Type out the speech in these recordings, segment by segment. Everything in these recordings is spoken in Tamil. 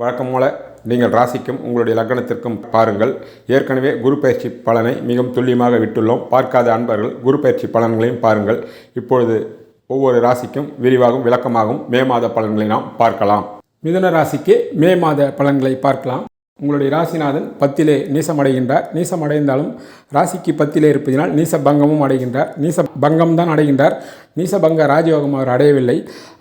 வழக்கம் போல நீங்கள் ராசிக்கும் உங்களுடைய லக்னத்திற்கும் பாருங்கள். ஏற்கனவே குரு பயிற்சி பலனை மிகவும் துல்லியமாக விட்டுள்ளோம். பார்க்காத அன்பர்கள் குரு பயிற்சி பலன்களையும் பாருங்கள். இப்பொழுது ஒவ்வொரு ராசிக்கும் விரிவாகவும் விளக்கமாகவும் மே மாத பலன்களை நாம் பார்க்கலாம். மிதுன ராசிக்கு மே மாத பலன்களை பார்க்கலாம். உங்களுடைய ராசிநாதன் பத்திலே நீசமடைகின்றார். நீசமடைந்தாலும் ராசிக்கு பத்திலே இருப்பதினால் நீச பங்கமும் அடைகின்றார். நீச பங்கம் தான் அடைகின்றார். நீசபங்க ராஜயோகம் அவர் அடையவில்லை.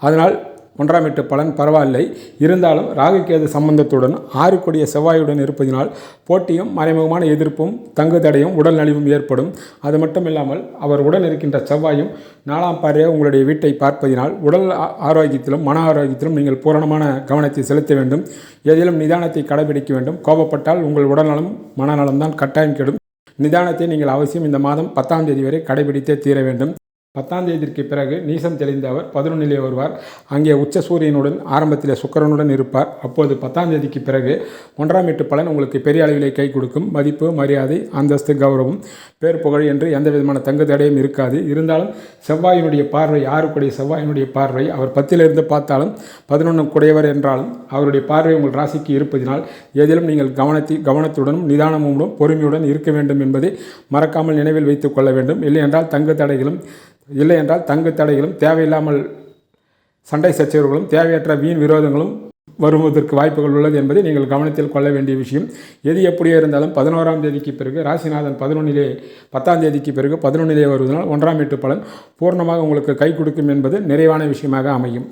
அதனால் ஒன்றாம் எட்டு பலன் பரவாயில்லை. இருந்தாலும் ராகுகேது சம்பந்தத்துடன் ஆறு கொடிய செவ்வாயுடன் இருப்பதினால் போட்டியும் மறைமுகமான எதிர்ப்பும் தங்கு தடையும் உடல் நலிவும் ஏற்படும். அது மட்டும் இல்லாமல் அவர் உடன் இருக்கின்ற செவ்வாயும் நாலாம் பாறையாக உங்களுடைய வீட்டை பார்ப்பதினால் உடல் ஆரோக்கியத்திலும் மன ஆரோக்கியத்திலும் நீங்கள் பூரணமான கவனத்தை செலுத்த வேண்டும். எதிலும் நிதானத்தை கடைபிடிக்க வேண்டும். கோபப்பட்டால் உங்கள் உடல்நலம் மனநலம் தான் கட்டாயம் கெடும். நிதானத்தை நீங்கள் அவசியம் இந்த மாதம் பத்தாம் தேதி வரை கடைபிடித்தே தீர வேண்டும். பத்தாம் தேதிக்கு பிறகு நீசம் தெளிந்த அவர் பதினொன்னிலே வருவார். அங்கே உச்ச சூரியனுடன் ஆரம்பத்தில் சுக்கரனுடன் இருப்பார். அப்போது பத்தாம் தேதிக்கு பிறகு ஒன்றாம் எட்டு பலன் உங்களுக்கு பெரிய அளவிலே கை கொடுக்கும். மதிப்பு மரியாதை அந்தஸ்து கௌரவம் பேர் புகழ் என்று எந்த விதமான தங்கு தடையும் இருக்காது. இருந்தாலும் செவ்வாயினுடைய பார்வை ஆறுக்குடைய செவ்வாயினுடைய பார்வை அவர் பத்திலிருந்து பார்த்தாலும் பதினொன்று குடையவர் என்றாலும் அவருடைய பார்வை உங்கள் ராசிக்கு இருப்பதினால் எதிலும் நீங்கள் கவனத்தை கவனத்துடனும் நிதானமுடன் பொறுமையுடன் இருக்க வேண்டும் என்பதை மறக்காமல் நினைவில் வைத்துக் கொள்ள வேண்டும். இல்லை என்றால் தங்கு தடைகளும் இல்லை என்றால் தங்கு தடைகளும் தேவையில்லாமல் சண்டை சச்சரவுகளும் தேவையற்ற வீண் விரோதங்களும் வருவதற்கு வாய்ப்புகள் உள்ளது என்பதை நீங்கள் கவனத்தில் கொள்ள வேண்டிய விஷயம். எது எப்படியோ இருந்தாலும் பதினோராம் தேதிக்கு பிறகு ராசிநாதன் பதினொன்னிலே பத்தாம் தேதிக்கு பிறகு பதினொன்னிலே வருவதனால் ஒன்றாம் எட்டு பலன் பூர்ணமாக உங்களுக்கு கை கொடுக்கும் என்பது நிறைவான விஷயமாக அமையும்.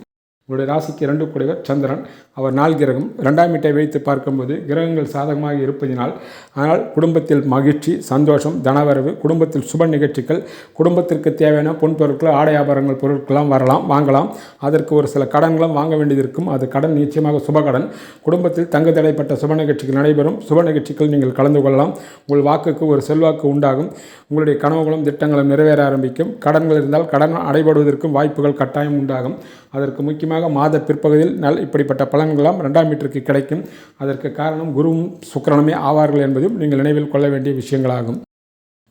உங்களுடைய ராசிக்கு இரண்டு கூடியவர் சந்திரன். அவர் நாள் கிரகம். ரெண்டாம் வீட்டை வைத்து பார்க்கும்போது கிரகங்கள் சாதகமாக இருப்பதினால் ஆனால் குடும்பத்தில் மகிழ்ச்சி சந்தோஷம் தனவரவு குடும்பத்தில் சுப நிகழ்ச்சிகள் குடும்பத்திற்கு தேவையான பொன் பொருட்கள் ஆடை ஆபரணங்கள் பொருட்கள்லாம் வரலாம் வாங்கலாம். அதற்கு ஒரு சில கடன்களும் வாங்க வேண்டியது இருக்கும் அது கடன் நிச்சயமாக சுப கடன். குடும்பத்தில் தங்கு தடைப்பட்ட சுப நிகழ்ச்சிகள் நடைபெறும். சுப நிகழ்ச்சிகள் நீங்கள் கலந்து கொள்ளலாம். உங்கள் வாக்குக்கு ஒரு செல்வாக்கு உண்டாகும். உங்களுடைய கனவுகளும் திட்டங்களும் நிறைவேற ஆரம்பிக்கும். கடன்கள் இருந்தால் கடன் அடைபடுவதற்கும் வாய்ப்புகள் கட்டாயம் உண்டாகும். அதற்கு முக்கியமாக மாத பிற்பகுதியில் நல் இப்படிப்பட்ட பலன்களாம் ரெண்டாம் மீட்டருக்கு கிடைக்கும். அதற்கு காரணம் குருவும் சுக்கரனுமே ஆவார்கள் என்பதும் நீங்கள் நினைவில் கொள்ள வேண்டிய விஷயங்களாகும்.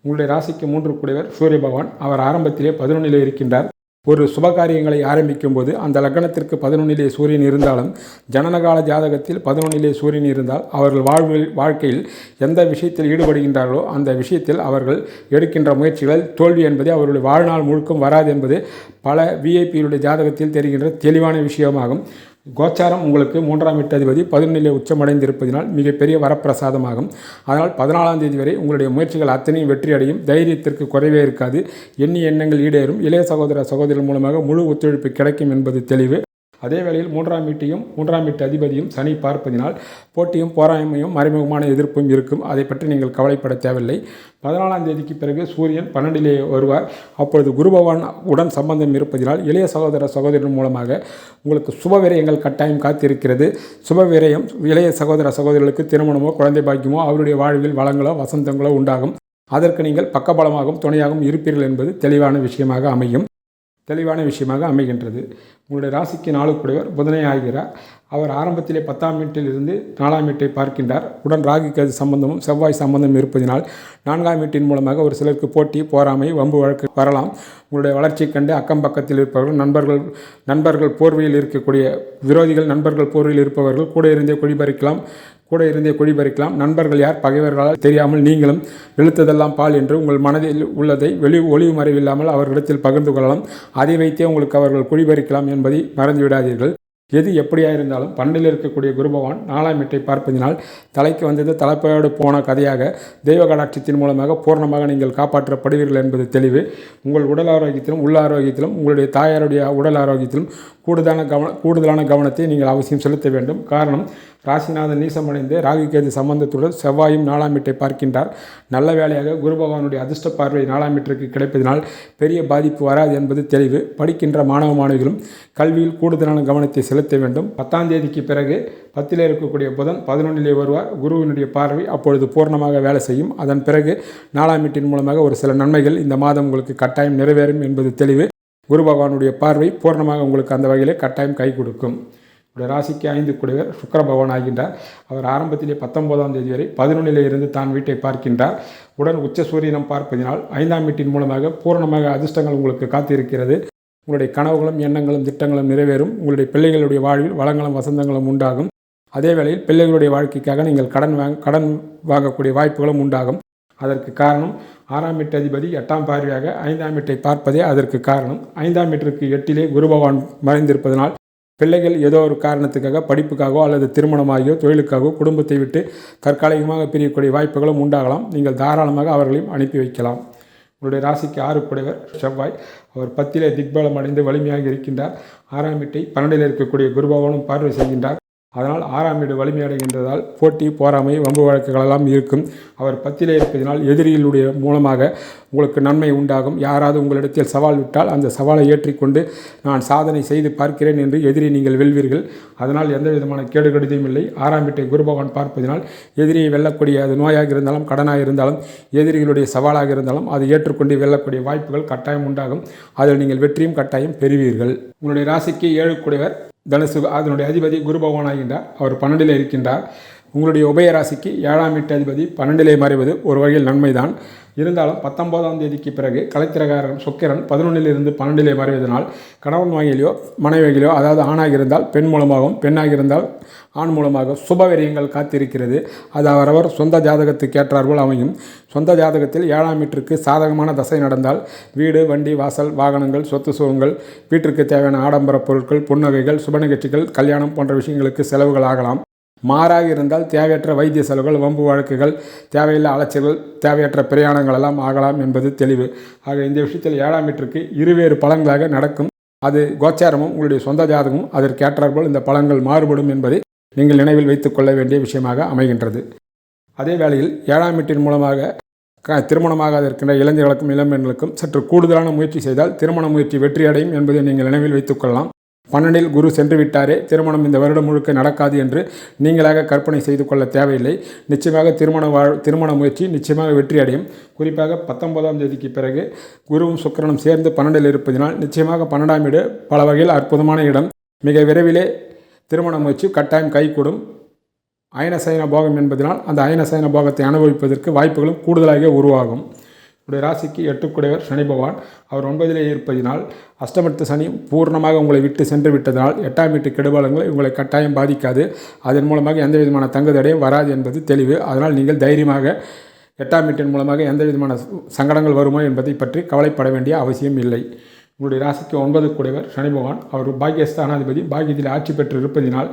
உங்களுடைய ராசிக்கு மூன்று கூடியவர் சூரிய பகவான். அவர் ஆரம்பத்திலே பதினொன்றிலே இருக்கின்றார். ஒரு சுபகாரியங்களை ஆரம்பிக்கும் போது அந்த லக்னத்திற்கு பதினொன்றிலே சூரியன் இருந்தாலும் ஜனனகால ஜாதகத்தில் பதினொன்றிலே சூரியன் இருந்தால் அவர்கள் வாழ்வில் வாழ்க்கையில் எந்த விஷயத்தில் ஈடுபடுகின்றார்களோ அந்த விஷயத்தில் அவர்கள் எடுக்கின்ற முயற்சிகள் தோல்வி என்பது அவர்களுடைய வாழ்நாள் முழுக்கும் வராது என்பது பல விஐபியுடைய ஜாதகத்தில் தெரிகின்ற தெளிவான விஷயமாகும். கோச்சாரம் உங்களுக்கு மூன்றாம் எட்டு அதிபதி பதினொன்றிலே உச்சமடைந்திருப்பதினால் மிகப்பெரிய வரப்பிரசாதமாகும். அதனால் பதினாலாம் தேதி வரை உங்களுடைய முயற்சிகள் அத்தனையும் வெற்றி அடையும் தைரியத்திற்கு குறைவே இருக்காது. எண்ணி எண்ணங்கள் ஈடேறும். இளைய சகோதர சகோதரிகள் மூலமாக முழு ஒத்துழைப்பு கிடைக்கும் என்பது தெளிவு. அதே வேளையில் மூன்றாம் வீட்டையும் மூன்றாம் வீட்டு அதிபதியும் சனி பார்ப்பதினால் போட்டியும் போராய்மையும் மறைமுகமான எதிர்ப்பும் இருக்கும். அதை பற்றி நீங்கள் கவலைப்பட தேவையில்லை. பதினாலாம் தேதிக்கு பிறகு சூரியன் பன்னெண்டிலே வருவார். அப்பொழுது குரு பகவான் உடன் சம்பந்தம் இருப்பதினால் இளைய சகோதர சகோதரன் மூலமாக உங்களுக்கு சுப விரயங்கள் கட்டாயம் காத்திருக்கிறது. சுப விரயம் இளைய சகோதர சகோதரர்களுக்கு திருமணமோ குழந்தை பாக்கியமோ அவருடைய வாழ்வில் வளங்களோ வசந்தங்களோ உண்டாகும். அதற்கு நீங்கள் பக்கபலமாகவும் துணையாகவும் இருப்பீர்கள் என்பது தெளிவான விஷயமாக அமையும். தெளிவான விஷயமாக அமைகின்றது. உங்களுடைய ராசிக்கு நாளுக்குடையவர் புதனை ஆகிறார் அவர் ஆரம்பத்திலே பத்தாம் வீட்டில் இருந்து நாலாம் வீட்டை பார்க்கின்றார். உடன் ராகிக்கு கேது சம்பந்தமும் செவ்வாய் சம்பந்தம் இருப்பதினால் நான்காம் வீட்டின் மூலமாக ஒரு சிலருக்கு போட்டி போராமை வம்பு வழக்கு வரலாம். உங்களுடைய வளர்ச்சியை கண்டு அக்கம் பக்கத்தில் இருப்பவர்கள் நண்பர்கள் நண்பர்கள் போர்வையில் இருக்கக்கூடிய விரோதிகள் நண்பர்கள் போர்வையில் இருப்பவர்கள் கூட இருந்தே குழிபறிக்கலாம் கூட இருந்தே குழி பறிக்கலாம் நண்பர்கள் யார்? பகைவர்களால் தெரியாமல் நீங்களும் வெளுத்ததெல்லாம் பால் என்று உங்கள் மனதில் உள்ளதை வெளி ஒளிவு மறைவில்லாமல் அவர்களிடத்தில் பகிர்ந்து கொள்ளலாம். அதை வைத்தே உங்களுக்கு அவர்கள் குழி பறிக்கலாம் என்பதை மறந்துவிடாதீர்கள். எது எப்படியா இருந்தாலும் பண்டில் இருக்கக்கூடிய குரு பகவான் நாலாம் வீட்டை பார்ப்பதினால் தலைக்கு வந்தது தலைப்பையோடு போன கதையாக தெய்வ கடாட்சத்தின் மூலமாக பூர்ணமாக நீங்கள் காப்பாற்றப்படுவீர்கள் என்பது தெளிவு. உங்கள் உடல் ஆரோக்கியத்திலும் உள்ள ஆரோக்கியத்திலும் உங்களுடைய தாயாருடைய உடல் ஆரோக்கியத்திலும் கூடுதலான கவன கூடுதலான கவனத்தை நீங்கள் அவசியம் செலுத்த வேண்டும். காரணம் ராசிநாதன் நீசமடைந்து ராகுகேது சம்பந்தத்துடன் செவ்வாயும் நாலாம் வீட்டை பார்க்கின்றார். நல்ல வேளையாக குரு பகவானுடைய அதிர்ஷ்ட பார்வை நாலாம் வீட்டிற்கு கிடைப்பதனால் பெரிய பாதிப்பு வராது என்பது தெளிவு. படிக்கின்ற மாணவ மாணவிகளும் கல்வியில் கூடுதலான கவனத்தை செலுத்த வேண்டும். பத்தாம் தேதிக்கு பிறகு பத்தில் இருக்கக்கூடிய புதன் பதினொன்றிலே வருவார். குருவினுடைய பார்வை அப்பொழுது பூர்ணமாக வேலை செய்யும். அதன் பிறகு நாலாம் வீட்டின் மூலமாக ஒரு சில நன்மைகள் இந்த மாதம் உங்களுக்கு கட்டாயம் நிறைவேறும் என்பது தெளிவு. குரு பகவானுடைய பார்வை பூர்ணமாக உங்களுக்கு அந்த வகையிலே கட்டாயம் கை கொடுக்கும். உடைய ராசிக்கு ஐந்து குடிவர் சுக்கர பகவான் ஆகின்றார். அவர் ஆரம்பத்திலே பத்தொன்பதாம் தேதி வரை பதினொன்றிலே இருந்து தான் வீட்டை பார்க்கின்றார். உடன் உச்ச சூரியனம் பார்ப்பதினால் ஐந்தாம் வீட்டின் மூலமாக பூரணமாக அதிர்ஷ்டங்கள் உங்களுக்கு காத்திருக்கிறது. உங்களுடைய கனவுகளும் எண்ணங்களும் திட்டங்களும் நிறைவேறும். உங்களுடைய பிள்ளைகளுடைய வாழ்வில் வளங்களும் வசந்தங்களும் உண்டாகும். அதே வேளையில் பிள்ளைகளுடைய வாழ்க்கைக்காக நீங்கள் கடன் வாங்க கடன் வாங்கக்கூடிய வாய்ப்புகளும் உண்டாகும். அதற்கு காரணம் ஆறாம் வீட்டு அதிபதி எட்டாம் பார்வையாக ஐந்தாம் வீட்டை பார்ப்பதே அதற்கு காரணம். ஐந்தாம் வீட்டிற்கு எட்டிலே குரு பகவான் மறைந்திருப்பதனால் பிள்ளைகள் ஏதோ ஒரு காரணத்துக்காக படிப்புக்காகவோ அல்லது திருமணமாகியோ தொழிலுக்காகவோ குடும்பத்தை விட்டு தற்காலிகமாக பிரியக்கூடிய வாய்ப்புகளும் உண்டாகலாம். நீங்கள் தாராளமாக அவர்களையும் அனுப்பி வைக்கலாம். உங்களுடைய ராசிக்கு ஆறு குடைவர் செவ்வாய். அவர் பத்திலே திக்பலம் அடைந்து வலிமையாக இருக்கின்றார். ஆறாம் வீட்டை பன்னெண்டில் இருக்கக்கூடிய குருபகவானும் பார்வை செய்கின்றார். அதனால் ஆறாம் வீடு வலிமையடைகின்றதால் போட்டி போராமை வம்பு வழக்குகளெல்லாம் இருக்கும். அவர் பத்திலே இருப்பதனால் எதிரிகளுடைய மூலமாக உங்களுக்கு நன்மை உண்டாகும். யாராவது உங்களிடத்தில் சவால் விட்டால் அந்த சவாலை ஏற்றிக்கொண்டு நான் சாதனை செய்து பார்க்கிறேன் என்று எதிரி நீங்கள் வெல்வீர்கள். அதனால் எந்த விதமான கேடு இல்லை. ஆறாம் வீட்டை குரு பகவான் பார்ப்பதனால் எதிரியை வெல்லக்கூடிய அது நோயாக இருந்தாலும் கடனாக இருந்தாலும் எதிரிகளுடைய சவாலாக இருந்தாலும் அதை ஏற்றுக்கொண்டு வெல்லக்கூடிய வாய்ப்புகள் கட்டாயம் உண்டாகும். அதில் நீங்கள் வெற்றியும் கட்டாயம் பெறுவீர்கள். உங்களுடைய ராசிக்கு ஏழுக்குடையவர் தனுசு அதனுடைய அதிபதி குரு பகவான் ஆகின்றார். அவர் பன்னெண்டில் இருக்கின்றார். உங்களுடைய உபய ராசிக்கு ஏழாம் வீட்டு அதிபதி பன்னெண்டிலே மறைவது ஒரு வகையில் நன்மைதான். இருந்தாலும் பத்தொன்பதாம் தேதிக்கு பிறகு கலைத்திரகாரன் சுக்கிரன் பதினொன்றிலிருந்து பன்னெண்டிலே மறைவதனால் கணவன் வாயிலையோ மனைவியிலோ அதாவது ஆணாக இருந்தால் பெண் மூலமாகவும் பெண்ணாக இருந்தால் ஆண் மூலமாக சுபவரியங்கள் காத்திருக்கிறது. அது அவரவர் சொந்த ஜாதகத்துக்கு ஏற்றாற்போல் அமையும். சொந்த ஜாதகத்தில் ஏழாம் வீட்டிற்கு சாதகமான தசை நடந்தால் வீடு வண்டி வாசல் வாகனங்கள் சொத்து சுகங்கள் வீட்டிற்கு தேவையான ஆடம்பர பொருட்கள் புன்னகைகள் சுப நிகழ்ச்சிகள் கல்யாணம் போன்ற விஷயங்களுக்கு செலவுகள் ஆகலாம். மாறாக இருந்தால் தேவையற்ற வைத்திய செலவுகள் வம்பு வழக்குகள் தேவையில்லா அலைச்சல்கள் தேவையற்ற பிரயாணங்கள் எல்லாம் ஆகலாம் என்பது தெளிவு. ஆக இந்த விஷயத்தில் ஏழாம் வீட்டிற்கு இருவேறு பலன்களாக நடக்கும். அது கோச்சாரமும் உங்களுடைய சொந்த ஜாதகமும் அதற்கேற்றாற்போல் இந்த பலன்கள் மாறுபடும் என்பதை நீங்கள் நினைவில் வைத்துக் கொள்ள வேண்டிய விஷயமாக அமைகின்றது. அதே வேளையில் ஏழாம் வீட்டின் மூலமாக க திருமணமாக இருக்கின்ற இளைஞர்களுக்கும் இளம்பெண்களுக்கும் சற்று கூடுதலான முயற்சி செய்தால் திருமண முயற்சி வெற்றியடையும் என்பதை நீங்கள் நினைவில் வைத்துக்கொள்ளலாம் பன்னெண்டில் குரு சென்று விட்டாரே திருமணம் இந்த வருடம் முழுக்க நடக்காது என்று நீங்களாக கற்பனை செய்து கொள்ள தேவையில்லை. நிச்சயமாக திருமண வாழ் திருமண முயற்சி நிச்சயமாக வெற்றி அடையும் குறிப்பாக பத்தொன்பதாம் தேதிக்கு பிறகு குருவும் சுக்கிரனும் சேர்ந்து பன்னெண்டில் இருப்பதினால் நிச்சயமாக பன்னெண்டாம் வீடு பல வகையில் அற்புதமான இடம். மிக விரைவிலே திருமண முயற்சி கட்டாயம் கைகூடும். அயனசயன போகம் என்பதனால் அந்த அயனசயன போகத்தை அனுபவிப்பதற்கு வாய்ப்புகளும் கூடுதலாக உருவாகும். உடைய ராசிக்கு எட்டுக்குடையவர் சனி பகவான். அவர் ஒன்பதிலே இருப்பதினால் அஷ்டமத்து சனி பூர்ணமாக உங்களை விட்டு சென்று விட்டதனால் எட்டாம் வீட்டு கெடுபாலங்கள் உங்களை கட்டாயம் பாதிக்காது. அதன் மூலமாக எந்த விதமான தங்குதடையும் வராது என்பது தெளிவு. அதனால் நீங்கள் தைரியமாக எட்டாம் வீட்டின் மூலமாக எந்த விதமான சங்கடங்கள் வருமோ என்பதை பற்றி கவலைப்பட வேண்டிய அவசியம் இல்லை. உங்களுடைய ராசிக்கு ஒன்பது குடைவர் சனி பகவான். அவர் பாக்கியஸ்தானாதிபதி. பாக்கியத்தில் ஆட்சி பெற்று இருப்பதினால்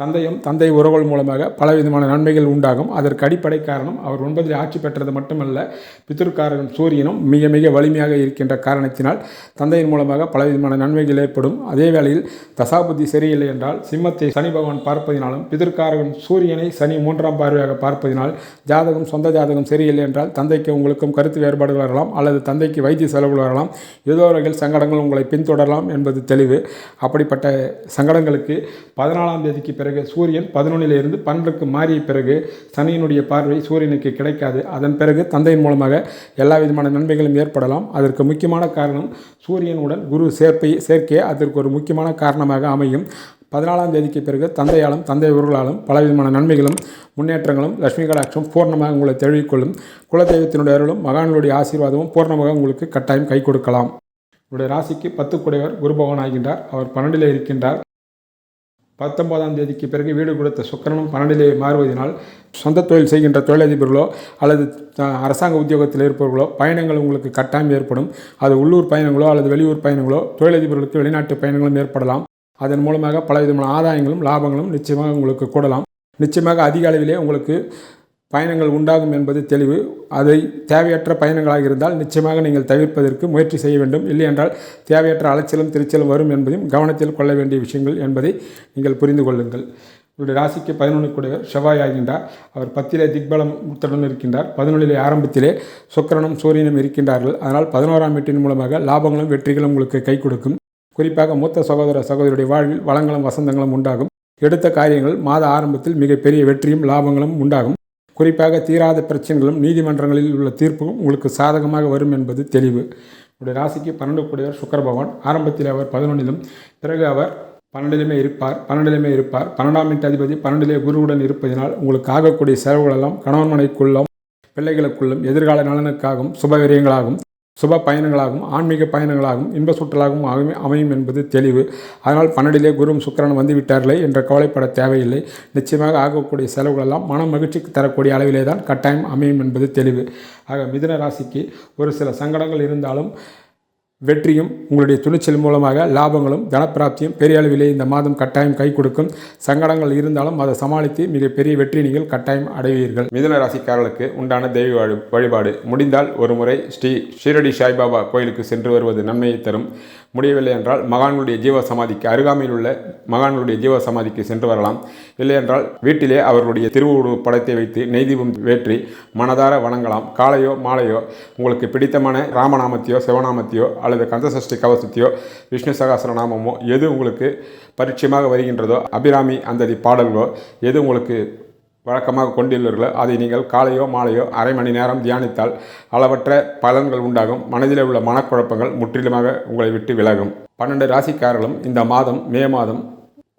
தந்தையும் தந்தை உறவுகள் மூலமாக பலவிதமான நன்மைகள் உண்டாகும். அதற்கு அடிப்படை காரணம் அவர் ஒன்பதில் ஆட்சி பெற்றது மட்டுமல்ல பித்திருக்காரன் சூரியனும் மிக மிக வலிமையாக இருக்கின்ற காரணத்தினால் தந்தையின் மூலமாக பலவிதமான நன்மைகள் ஏற்படும். அதே வேளையில் தசாபுத்தி சரியில்லை என்றால் சிம்மத்தை சனி பகவான் பார்ப்பதினாலும் பிதிர்காரகன் சூரியனை சனி மூன்றாம் பார்வையாக பார்ப்பதினால் ஜாதகம் சொந்த ஜாதகம் சரியில்லை என்றால் தந்தைக்கு உங்களுக்கும் கருத்து வேறுபாடுகள் வரலாம் அல்லது தந்தைக்கு வைத்திய செலவுகள் வரலாம். ஏதோ வகையில் சங்கடங்கள் உங்களை பின்தொடரலாம் என்பது தெளிவு. அப்படிப்பட்ட சங்கடங்களுக்கு பதினாலாம் தேதிக்கு பிறகு பிறகு சூரியன் பதினொன்னிலிருந்து பன்னெண்டுக்கு மாறிய பிறகு சனியினுடைய பார்வை சூரியனுக்கு கிடைக்காது. அதன் பிறகு தந்தையின் மூலமாக எல்லா விதமான நன்மைகளும் ஏற்படலாம். அதற்கு முக்கியமான காரணம் சூரியனுடன் குரு சேர்ப்பை சேர்க்கை அதற்கு ஒரு முக்கியமான காரணமாக அமையும். பதினாலாம் தேதிக்கு பிறகு தந்தையாலும் தந்தை உறவுகளாலும் பலவிதமான நன்மைகளும் முன்னேற்றங்களும் லட்சுமி கடாட்சம் பூர்ணமாக உங்களை தெளிவிக்கொள்ளும். குலதெய்வத்தினுடைய அருளும் மகான்களுடைய ஆசீர்வாதமும் பூர்ணமாக உங்களுக்கு கட்டாயம் கை கொடுக்கலாம். உங்களுடைய ராசிக்கு பத்து குடைவர் குரு பகவான் ஆகின்றார். அவர் பன்னெண்டில் இருக்கின்றார். பத்தொன்பதாம் தேதிக்கு பிறகு வீடு கொடுத்த சுக்கரனும் பன்னெண்டிலே மாறுவதனால் சொந்த தொழில் செய்கின்ற தொழிலதிபர்களோ அல்லது அரசாங்க உத்தியோகத்தில் இருப்பவர்களோ பயணங்கள் உங்களுக்கு கட்டாயம் ஏற்படும். அது உள்ளூர் பயணங்களோ அல்லது வெளியூர் பயணங்களோ தொழிலதிபர்களுக்கு வெளிநாட்டு பயணங்களும் ஏற்படலாம். அதன் மூலமாக பலவிதமான ஆதாயங்களும் லாபங்களும் நிச்சயமாக உங்களுக்கு கூடலாம். நிச்சயமாக அதிக அளவிலே உங்களுக்கு பயணங்கள் உண்டாகும் என்பது தெளிவு. அதை தேவையற்ற பயணங்களாக இருந்தால் நிச்சயமாக நீங்கள் தவிர்ப்பதற்கு முயற்சி செய்ய வேண்டும். இல்லை என்றால் தேவையற்ற அலைச்சலும் திருச்சலும் வரும் என்பதையும் கவனத்தில் கொள்ள வேண்டிய விஷயங்கள் என்பதை நீங்கள் புரிந்து கொள்ளுங்கள். இவருடைய ராசிக்கு பதினொன்று கூடியவர் செவ்வாய் ஆகின்றார். அவர் பத்திலே திக்பலம் முத்துடன் இருக்கின்றார். பதினொன்றிலே ஆரம்பத்திலே சுக்கரனும் சூரியனும் இருக்கின்றார்கள். அதனால் பதினோராம் வீட்டின் மூலமாக லாபங்களும் வெற்றிகளும் உங்களுக்கு கை கொடுக்கும். குறிப்பாக மூத்த சகோதர சகோதரியுடைய வாழ்வில் வளங்களும் வசந்தங்களும் உண்டாகும். எடுத்த காரியங்கள் மாத ஆரம்பத்தில் மிகப்பெரிய வெற்றியும் லாபங்களும் உண்டாகும். குறிப்பாக தீராத பிரச்சனைகளும் நீதிமன்றங்களில் உள்ள தீர்ப்பும் உங்களுக்கு சாதகமாக வரும் என்பது தெளிவு. உடைய ராசிக்கு பன்னெண்டு கூடியவர் சுக்கர பகவான். ஆரம்பத்தில் அவர் பதினொன்றிலும் பிறகு அவர் பன்னெண்டிலுமே இருப்பார் பன்னெண்டிலுமே இருப்பார். பன்னெண்டாம் வீட்டு அதிபதி பன்னெண்டிலே குருவுடன் இருப்பதினால் உங்களுக்கு ஆகக்கூடிய செலவுகளெல்லாம் கணவன் மனைக்குள்ளும் பிள்ளைகளுக்குள்ளும் எதிர்கால நலனுக்காகவும் சுப விரயங்களாகும் சுப பயணங்களாகவும் ஆன்மீக பயணங்களாகவும் இன்ப சுற்றலாகவும் ஆகும் அமையும் என்பது தெளிவு. அதனால் பன்னெண்டிலே குரும் சுக்கிரன் வந்துவிட்டார்களே என்ற கவலைப்பட தேவையில்லை. நிச்சயமாக ஆகக்கூடிய செலவுகளெல்லாம் மன மகிழ்ச்சிக்கு தரக்கூடிய அளவிலே தான் கட்டாயம் அமையும் என்பது தெளிவு. ஆக மிதுன ராசிக்கு ஒரு சில சங்கடங்கள் இருந்தாலும் வெற்றியும் உங்களுடைய துணிச்சல் மூலமாக லாபங்களும் தனப்பிராப்தியும் பெரிய அளவிலே இந்த மாதம் கட்டாயம் கை கொடுக்கும். சங்கடங்கள் இருந்தாலும் அதை சமாளித்து மிகப்பெரிய வெற்றி நீங்கள் கட்டாயம் அடைவீர்கள். மிதுன ராசிக்காரர்களுக்கு உண்டான தெய்வ வழிபாடு. முடிந்தால் ஒரு முறை ஸ்ரீ ஷீரடி சாய்பாபா கோயிலுக்கு சென்று வருவது நன்மையை தரும். முடியவில்லை என்றால் மகான்களுடைய ஜீவ சமாதிக்கு அருகாமையில் உள்ள மகான்களுடைய ஜீவ சமாதிக்கு சென்று வரலாம். இல்லை என்றால் வீட்டிலே அவர்களுடைய திருவுரு படத்தை வைத்து நெய்தீபம் வேற்றி மனதார வணங்கலாம். காலையோ மாலையோ உங்களுக்கு பிடித்தமான ராமநாமத்தையோ சிவநாமத்தையோ அல்லது கந்தசஷ்டி கவசத்தையோ விஷ்ணு சகாசர நாமமோ எது உங்களுக்கு பரிச்சயமாக வருகின்றதோ அபிராமி அந்ததி பாடல்களோ எது உங்களுக்கு வழக்கமாக கொண்டுள்ளீர்களோ அதை நீங்கள் காலையோ மாலையோ அரை மணி நேரம் தியானித்தால் அளவற்ற பலன்கள் உண்டாகும். மனதில் உள்ள மனக்குழப்பங்கள் முற்றிலுமாக உங்களை விட்டு விலகும். பன்னெண்டு ராசிக்காரர்களும் இந்த மாதம் மே மாதம்